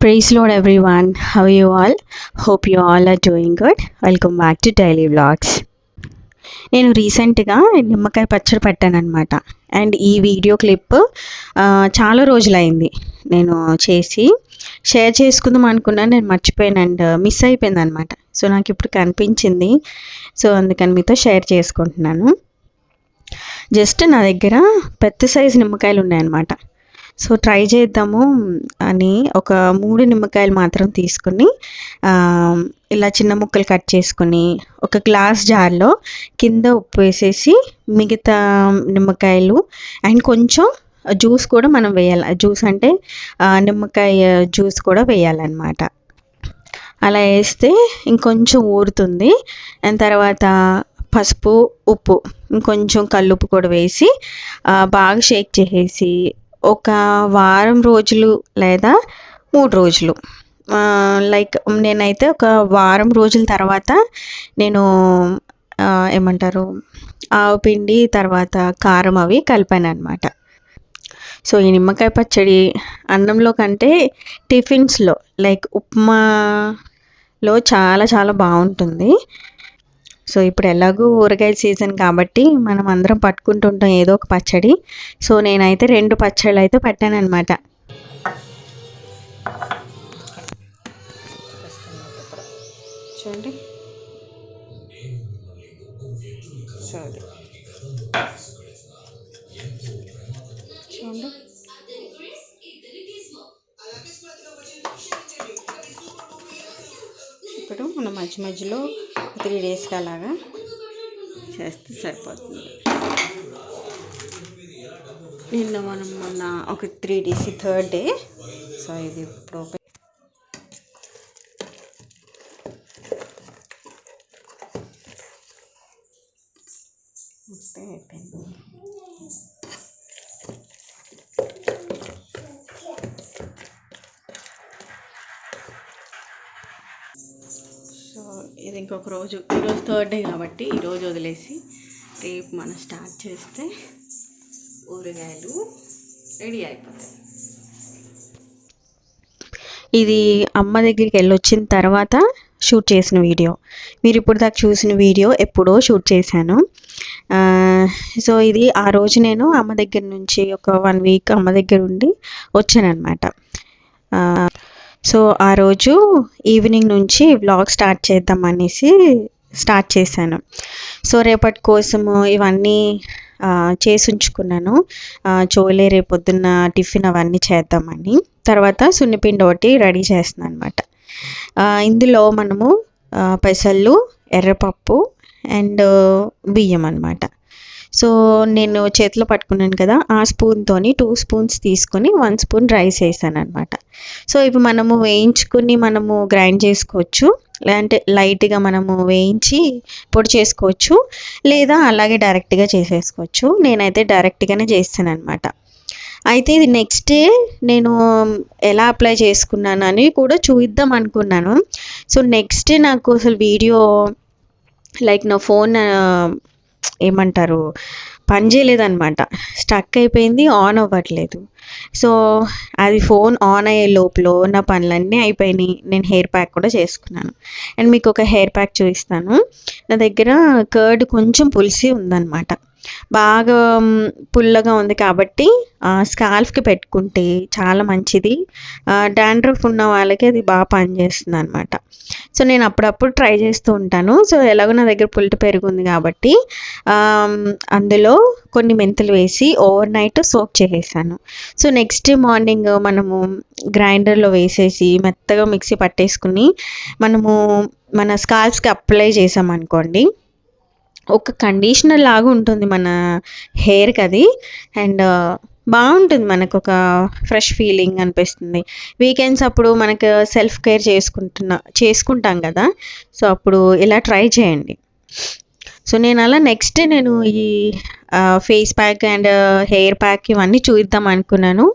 Praise Lord everyone how you all hope you all are doing good welcome back to daily vlogs నేను రీసెంట్గా నిమ్మకాయ పచ్చడి పెట్టానమాట and ఈ వీడియో క్లిప్ చాలా రోజులైంది నేను చేసి. షేర్ చేసుకుందాం అనుకున్నాను నేను మర్చిపోయాను అండ్ మిస్ uh, అయిపోయింది అనమాట సో నాకు ఇప్పుడు కనిపించింది. సో అందుకని మీతో షేర్ చేసుకుంటున్నాను. జస్ట్ నా దగ్గర పెద్ద సైజు నిమ్మకాయలు ఉన్నాయన్నమాట. సో ట్రై చేద్దాము అని ఒక మూడు నిమ్మకాయలు మాత్రం తీసుకుని ఇలా చిన్న ముక్కలు కట్ చేసుకుని ఒక గ్లాస్ జార్లో కింద ఉప్పు వేసేసి మిగతా నిమ్మకాయలు అండ్ కొంచెం జ్యూస్ కూడా మనం వేయాలి జ్యూస్ అంటే నిమ్మకాయ జ్యూస్ కూడా వేయాలన్నమాట. అలా వేస్తే ఇంకొంచెం ఊరుతుంది. అండ్ తర్వాత పసుపు ఉప్పు ఇంకొంచెం కల్లుప్పు కూడా వేసి బాగా షేక్ చేసేసి ఒక వారం రోజులు లేదా మూడు రోజులు. లైక్ నేనైతే ఒక వారం రోజుల తర్వాత నేను ఏమంటారు ఆవు పిండి తర్వాత కారం అవి కలిపాను అనమాట సో ఈ నిమ్మకాయ పచ్చడి అన్నంలో కంటే టిఫిన్స్లో లైక్ ఉప్మాలో చాలా చాలా బాగుంటుంది. సో ఇప్పుడు ఎలాగూ ఊరగాయల సీజన్ కాబట్టి మనం అందరం పట్టుకుంటుంటాం ఏదో ఒక పచ్చడి. సో నేనైతే రెండు పచ్చళ్ళు అయితే పెట్టానమాట చూడండి. సో చూడండి. ఇప్పుడు మనం మధ్య మధ్యలో త్రీ డేస్కి అలాగా చేస్తే సరిపోతుంది. నిన్న మనం మొన్న ఒక three days third day. So ఇది ఇప్పుడు అయిపోయింది. ఇంకొక రోజు ఈరోజు థర్డ్ డే కాబట్టి ఈరోజు వదిలేసి రేపు మనం స్టార్ట్ చేస్తే ఊరగాయలు రెడీ అయిపోతాయి. ఇది అమ్మ దగ్గరికి వెళ్ళి వచ్చిన తర్వాత షూట్ చేసిన వీడియో. మీరు ఇప్పుడు దాకా చూసిన వీడియో ఎప్పుడో షూట్ చేశాను. సో ఇది ఆ రోజు నేను అమ్మ దగ్గర నుంచి ఒక వన్ వీక్ అమ్మ దగ్గర ఉండి వచ్చానమాట సో ఆ రోజు ఈవినింగ్ నుంచి వ్లాగ్ స్టార్ట్ చేద్దాం అనేసి స్టార్ట్ చేశాను. సో రేపటి కోసము ఇవన్నీ చేసి ఉంచుకున్నాను. చోలే రేపు పొద్దున్న టిఫిన్ అవన్నీ చేద్దామని. తర్వాత సున్నిపిండి ఒకటి రెడీ చేస్తున్నాను అనమాట ఇందులో మనము పెసళ్ళు ఎర్రపప్పు అండ్ బియ్యం అనమాట సో నేను చేతిలో పట్టుకున్నాను కదా ఆ స్పూన్తోని టూ స్పూన్స్ తీసుకొని వన్ స్పూన్ రైస్ వేసాను అనమాట సో ఇవి మనము వేయించుకుని మనము గ్రైండ్ చేసుకోవచ్చు లేదంటే లైట్గా మనము వేయించి పొడి చేసుకోవచ్చు లేదా అలాగే డైరెక్ట్గా చేసేసుకోవచ్చు. నేనైతే డైరెక్ట్గానే చేస్తాను అనమాట అయితే ఇది నెక్స్ట్ డే నేను ఎలా అప్లై చేసుకున్నాను అని కూడా చూద్దాం అనుకున్నాను. సో నెక్స్ట్ డే నాకు అసలు వీడియో లైక్ నా ఫోన్ ఏమంటారు? పనిచేయలేదన్నమాట స్టక్ అయిపోయింది ఆన్ అవ్వట్లేదు. సో అది ఫోన్ ఆన్ అయ్యే లోపల నా పనులన్నీ అయిపోయినాయి. నేను హెయిర్ ప్యాక్ కూడా చేసుకున్నాను. అండ్ మీకు ఒక హెయిర్ ప్యాక్ చూపిస్తాను. నా దగ్గర కర్డ్ కొంచెం పులిసి ఉందన్నమాట. బాగా పుల్లగా ఉంది కాబట్టి స్కాల్ఫ్కి పెట్టుకుంటే చాలా మంచిది. డాండ్రఫ్ ఉన్న వాళ్ళకి అది బాగా పనిచేస్తుంది అనమాట సో నేను అప్పుడప్పుడు ట్రై చేస్తూ ఉంటాను. సో ఎలాగో నా దగ్గర పుల్ట పెరుగుంది కాబట్టి అందులో కొన్ని మెంతులు వేసి ఓవర్ నైట్ సోక్ చేసేసాను. సో నెక్స్ట్ డే మార్నింగ్ మనము గ్రైండర్లో వేసేసి మెత్తగా మిక్సీ పట్టేసుకుని మనము మన స్కాల్ప్స్కి అప్లై చేసామనుకోండి ఒక కండిషనర్ లాగా ఉంటుంది మన హెయిర్కి అది. అండ్ బాగుంటుంది మనకు ఒక ఫ్రెష్ ఫీలింగ్ అనిపిస్తుంది. వీకెండ్స్ అప్పుడు మనకు సెల్ఫ్ కేర్ చేసుకుంటున్నా చేసుకుంటాం కదా. సో అప్పుడు ఇలా ట్రై చేయండి. సో నేను అలా నెక్స్ట్ నేను ఈ face pack and hair pack ఇవన్నీ చూద్దాం అనుకున్నాను.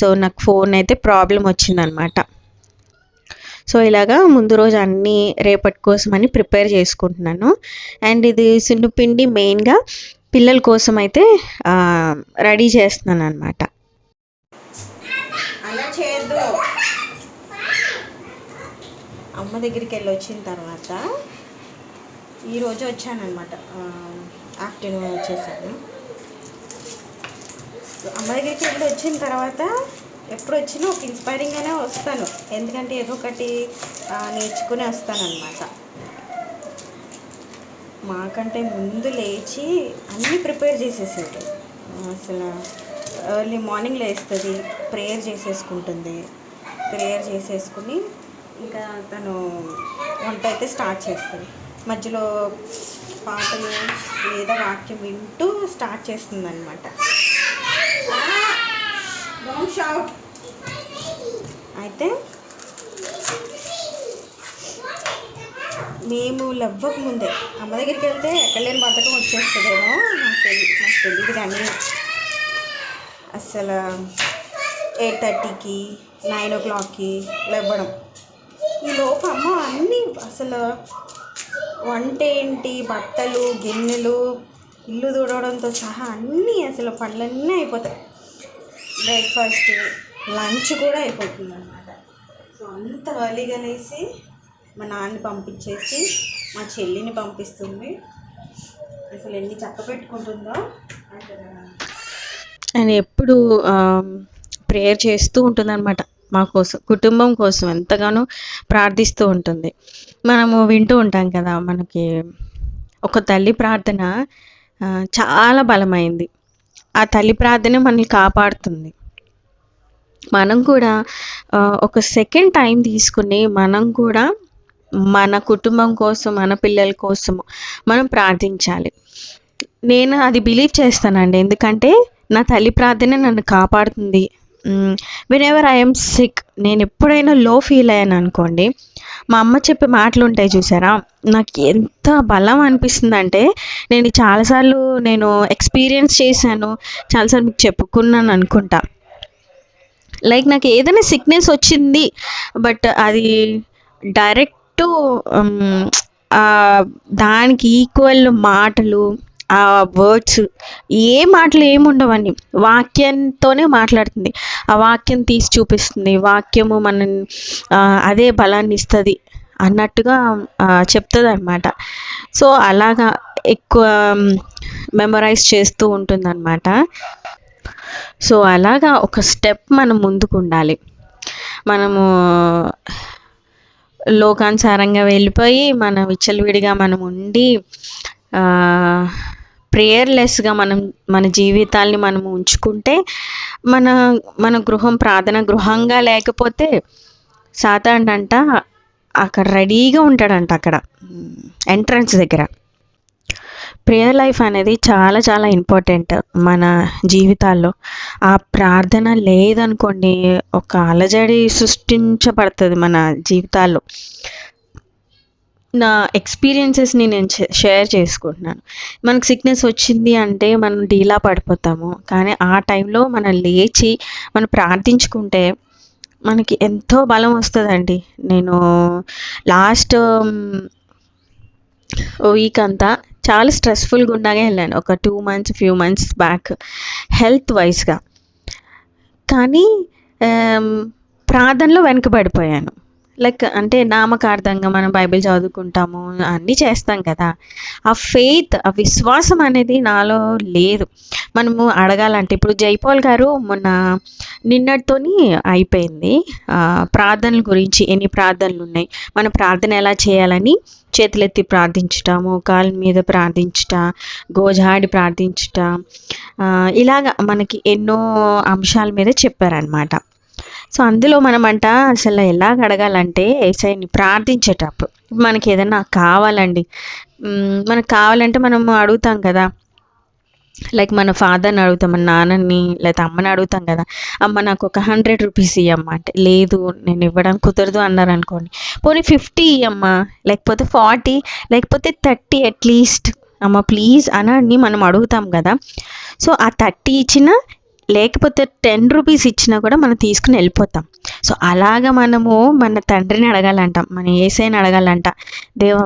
సో నాకు ఫోన్ అయితే ప్రాబ్లం వచ్చిందనమాట. సో ఇలాగా ముందు రోజు అన్నీ రేపటి కోసం అని ప్రిపేర్ చేసుకుంటున్నాను. అండ్ ఇది సున్నుపిండి మెయిన్గా పిల్లల కోసం అయితే రెడీ చేస్తున్నాను అనమాట అలా చేయొద్దు. అమ్మ దగ్గరికి వెళ్ళి వచ్చిన తర్వాత ఈరోజు వచ్చానమాట ఆఫ్టర్నూన్ వచ్చేసాను. అమ్మ దగ్గరికి వెళ్ళి వచ్చిన తర్వాత ఎప్పుడు వచ్చినా ఒక ఇన్స్పైరింగ్గానే వస్తాను. ఎందుకంటే ఏదో ఒకటి ఆ, నేర్చుకుని వస్తానన్నమాట. మాకంటే ముందు లేచి అన్నీ ప్రిపేర్ చేసేసేది అసలు ఎర్లీ మార్నింగ్ లేస్తుంది ప్రేయర్ చేసేసుకుంటుంది. ప్రేయర్ చేసేసుకుని ఇంకా తను వంట అయితే స్టార్ట్ చేస్తుంది. మధ్యలో పాటలు లేదా వాక్యం వింటూ స్టార్ట్ చేస్తుంది అనమాట అయితే మేము లవ్వక ముందే. అమ్మ దగ్గరికి వెళ్తే ఎక్కడ లేని బద్ధకం వచ్చేస్తుందేమో? నాకు తెలియదు నాకు తెలియదు కానీ అసలు ఎయిట్ థర్టీకి నైన్ ఓ క్లాక్కి లేవ్వడం. ఈ లోపు అమ్మ అన్నీ అసలు వంట ఏంటి? బట్టలు గిన్నెలు ఇల్లు తుడవడంతో సహా అన్నీ అసలు పనులన్నీ అయిపోతాయి. బ్రేక్ఫాస్ట్ లంచ్ కూడా అయిపోతుంది అనమాట సో అంత ఎర్లీగా లేసి మా నాన్నని పంపించేసి మా చెల్లిని పంపిస్తుంది. అసలు ఎన్ని చక్క పెట్టుకుంటుందో. అసలు ఎప్పుడు ప్రేయర్ చేస్తూ ఉంటుందన్నమాట మా కోసం కుటుంబం కోసం ఎంతగానో ప్రార్థిస్తూ ఉంటుంది. మనము వింటూ ఉంటాం కదా మనకి ఒక తల్లి ప్రార్థన చాలా బలమైంది. ఆ తల్లి ప్రార్థన మనల్ని కాపాడుతుంది. మనం కూడా ఒక సెకండ్ టైం తీసుకుని మనం కూడా మన కుటుంబం కోసం మన పిల్లల కోసం మనం ప్రార్థించాలి. నేను అది బిలీవ్ చేస్తానండి. ఎందుకంటే నా తల్లి ప్రార్థన నన్ను కాపాడుతుంది. వెన్ ఎవర్ ఐఎమ్ సిక్ నేను ఎప్పుడైనా లో ఫీల్ అయ్యాను అనుకోండి. మా అమ్మ చెప్పే మాటలు ఉంటాయి చూసారా? నాకు ఎంత బలం అనిపిస్తుంది అంటే నేను చాలాసార్లు నేను ఎక్స్పీరియన్స్ చేశాను. చాలాసార్లు మీకు చెప్పుకున్నాను అనుకుంటా. లైక్ నాకు ఏదైనా సిక్నెస్ వచ్చింది బట్ అది డైరెక్ట్ దానికి ఈక్వల్ మాటలు ఆ వర్డ్స్ ఏ మాటలు ఏముండవండి. వాక్యంతోనే మాట్లాడుతుంది. ఆ వాక్యం తీసి చూపిస్తుంది. వాక్యము మన అదే బలాన్ని ఇస్తుంది అన్నట్టుగా చెప్తుంది అనమాట సో అలాగా ఎక్కువ మెమరైజ్ చేస్తూ ఉంటుందన్నమాట. సో అలాగా ఒక స్టెప్ మనం ముందుకు ఉండాలి మనము లోకానుసారంగా వెళ్ళిపోయి మన విచ్చలవిడిగా మనం ఉండి ప్రేయర్లెస్గా మనం మన జీవితాల్ని మనం ఉంచుకుంటే మన మన గృహం ప్రార్థన గృహంగా లేకపోతే సాతాండంట అక్కడ రెడీగా ఉంటాడంట అక్కడ ఎంట్రన్స్ దగ్గర. ప్రేయర్ లైఫ్ అనేది చాలా చాలా ఇంపార్టెంట్ మన జీవితాల్లో. ఆ ప్రార్థన లేదనుకోండి ఒక అలజడి సృష్టించబడుతుంది మన జీవితాల్లో. నా ఎక్స్పీరియన్సెస్ని నేను షేర్ చేసుకుంటున్నాను. మనకు సిక్నెస్ వచ్చింది అంటే మనం డీలా పడిపోతాము. కానీ ఆ టైంలో మనం లేచి మనం ప్రార్థించుకుంటే మనకి ఎంతో బలం వస్తుందండి. నేను లాస్ట్ వీక్ um, అంతా చాలా స్ట్రెస్ఫుల్గా ఉండగా వెళ్ళాను. ఒక two months few months back health వైజ్గా కానీ ప్రార్థనలో వెనుకబడిపోయాను. లైక్ అంటే నామకార్థంగా మనం బైబిల్ చదువుకుంటాము అన్నీ చేస్తాం కదా. ఆ ఫెయిత్ ఆ విశ్వాసం అనేది నాలో లేదు. మనము అడగాలంటే ఇప్పుడు జైపాల్ గారు మొన్న నిన్నటితోని అయిపోయింది. ప్రార్థనల గురించి ఎన్ని ప్రార్థనలు ఉన్నాయి? మన ప్రార్థన ఎలా చేయాలని చేతులెత్తి ప్రార్థించుట మోకాల మీద ప్రార్థించుట గోజాడి ప్రార్థించుట ఇలాగ మనకి ఎన్నో అంశాల మీద చెప్పారనమాట సో అందులో మనమంట అసలు ఎలా అడగాలంటే ఏసైని ప్రార్థించేటప్పుడు. మనకి ఏదైనా కావాలండి. మనకు కావాలంటే మనం అడుగుతాం కదా. లైక్ మన ఫాదర్ని అడుగుతాం మన నాన్నని లేకపోతే అమ్మని అడుగుతాం కదా. అమ్మ నాకు ఒక హండ్రెడ్ రూపీస్ ఇవ్వమ్మ అంటే లేదు నేను ఇవ్వడం కుదరదు అన్నారు అనుకోండి. పోనీ ఫిఫ్టీ ఇవ్వమ్మా లేకపోతే ఫార్టీ లేకపోతే థర్టీ అట్లీస్ట్. అమ్మ ప్లీజ్ అని మనం అడుగుతాం కదా. సో ఆ థర్టీ ఇచ్చిన లేకపోతే టెన్ రూపీస్ ఇచ్చినా కూడా మనం తీసుకుని వెళ్ళిపోతాం. సో అలాగా మనము మన తండ్రిని అడగాలంటాం మన ఏసైని అడగాలంట దేవ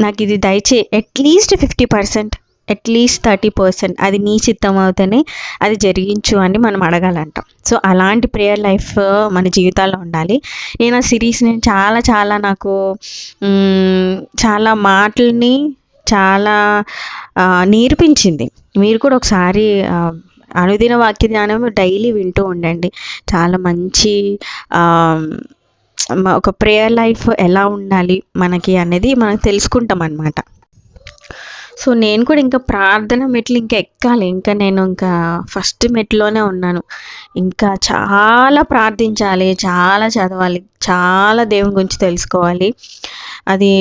నాకు ఇది దయచే at least fifty percent at least thirty percent అది నీ చిత్తం అవుతేనే అది జరిగించు అని మనం అడగాలంటాం. సో అలాంటి ప్రేయర్ లైఫ్ మన జీవితాల్లో ఉండాలి. నేను ఆ సిరీస్ నేను చాలా చాలా నాకు చాలా మాటల్ని చాలా నేర్పించింది. మీరు కూడా ఒకసారి అనుదిన వాక్య ధ్యానం డైలీ వింటూ ఉండండి. చాలా మంచి ఒక ప్రేయర్ లైఫ్ ఎలా ఉండాలి మనకి అనేది మనం తెలుసుకుంటాం అనమాట సో నేను కూడా ఇంకా ప్రార్థన మెట్లు ఇంకా ఎక్కాలి. ఇంకా నేను ఇంకా ఫస్ట్ మెట్లోనే ఉన్నాను. ఇంకా చాలా ప్రార్థించాలి చాలా చదవాలి చాలా దేవుని గురించి తెలుసుకోవాలి. అది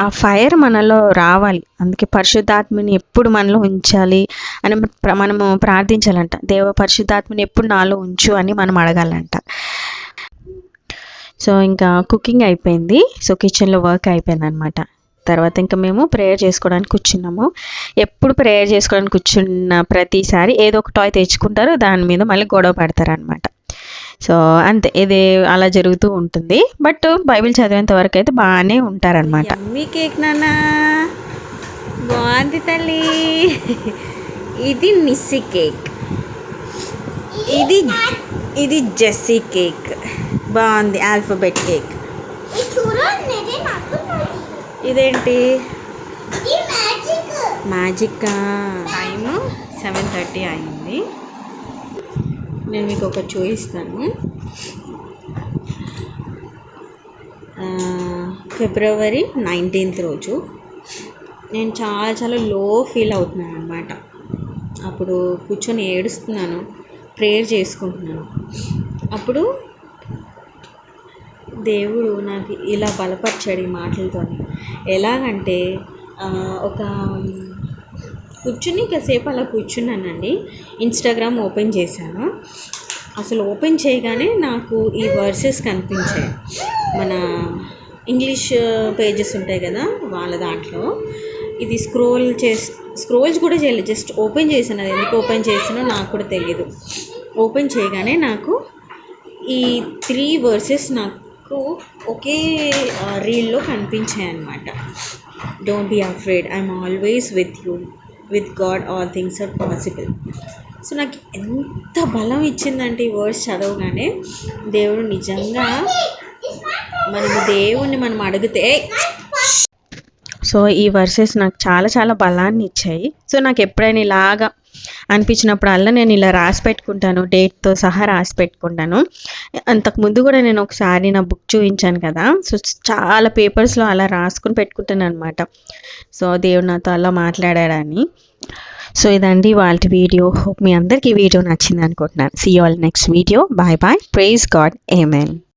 ఆ ఫైర్ మనలో రావాలి. అందుకే పరిశుద్ధాత్మని ఎప్పుడు మనలో ఉంచాలి అని మనము ప్రార్థించాలంట. దేవ పరిశుద్ధాత్మని ఎప్పుడు నాలో ఉంచు అని మనం అడగాలంట. సో ఇంకా కుకింగ్ అయిపోయింది. సో కిచెన్లో వర్క్ అయిపోయింది అనమాట తర్వాత ఇంకా మేము ప్రేయర్ చేసుకోవడానికి కూర్చున్నాము. ఎప్పుడు ప్రేయర్ చేసుకోవడానికి కూర్చున్న ప్రతిసారి ఏదో ఒక టాయ్ తెచ్చుకుంటారు. దాని మీద మళ్ళీ గొడవ పడతారు అనమాట సో అంతే ఇది అలా జరుగుతూ ఉంటుంది. బట్ బైబిల్ చదివేంత వరకు అయితే బాగానే ఉంటారనమాట మీ కేక్ నానా బాగుంది తల్లి. ఇది మిస్సీ కేక్. ఇది ఇది జెస్సీ కేక్. బాగుంది ఆల్ఫాబెట్ కేక్. ఇదేంటి? మ్యాజిక్? టైము సెవెన్ థర్టీ అయింది. నేను మీకు ఒక చూపిస్తాను. ఫిబ్రవరి నైన్టీన్త్ రోజు నేను చాలా చాలా లో ఫీల్ అవుతున్నాను అనమాట అప్పుడు కూర్చొని ఏడుస్తున్నాను ప్రేయర్ చేసుకుంటున్నాను. అప్పుడు దేవుడు నాకు ఇలా బలపరిచాడు ఈ మాటలతో ఎలాగంటే ఒక కూర్చుని ఇంకాసేపు అలా కూర్చున్నానండి. ఇన్స్టాగ్రామ్ ఓపెన్ చేశాను. అసలు ఓపెన్ చేయగానే నాకు ఈ వర్సెస్ కనిపించాయి. మన ఇంగ్లీష్ పేజెస్ ఉంటాయి కదా వాళ్ళ దాంట్లో. ఇది స్క్రోల్ చేసి స్క్రోల్స్ కూడా చేయలేదు. జస్ట్ ఓపెన్ చేశాను. అది ఎందుకు ఓపెన్ చేసానో నాకు కూడా తెలియదు ఓపెన్ చేయగానే నాకు ఈ త్రీ వర్సెస్ నాకు ఒకే రీల్లో కనిపించాయి అన్నమాట don't be afraid I'm always with you with God all things are possible. So నాకు ఎంత బలం ఇచ్చిందంటే ఈ వర్డ్స్ చదవగానే దేవుడు నిజంగా మనము దేవుణ్ణి మనం అడిగితే సో ఈ వర్సెస్ నాకు చాలా చాలా బలాన్ని ఇచ్చాయి. సో నాకు ఎప్పుడైనా ఇలాగా అనిపించినప్పుడల్లా నేను ఇలా రాసి పెట్టుకుంటాను డేట్తో సహా రాసి పెట్టుకుంటాను. అంతకు ముందు కూడా నేను ఒకసారి నా బుక్ చూపించాను కదా సో చాలా పేపర్స్లో అలా రాసుకుని పెట్టుకుంటాను అనమాట సో దేవుడు నాతో అలా మాట్లాడాడని. సో ఇదండి వాళ్ళ వీడియో. హోప్ మీ అందరికీ వీడియో నచ్చింది అనుకుంటున్నాను. See all next video bye bye praise God amen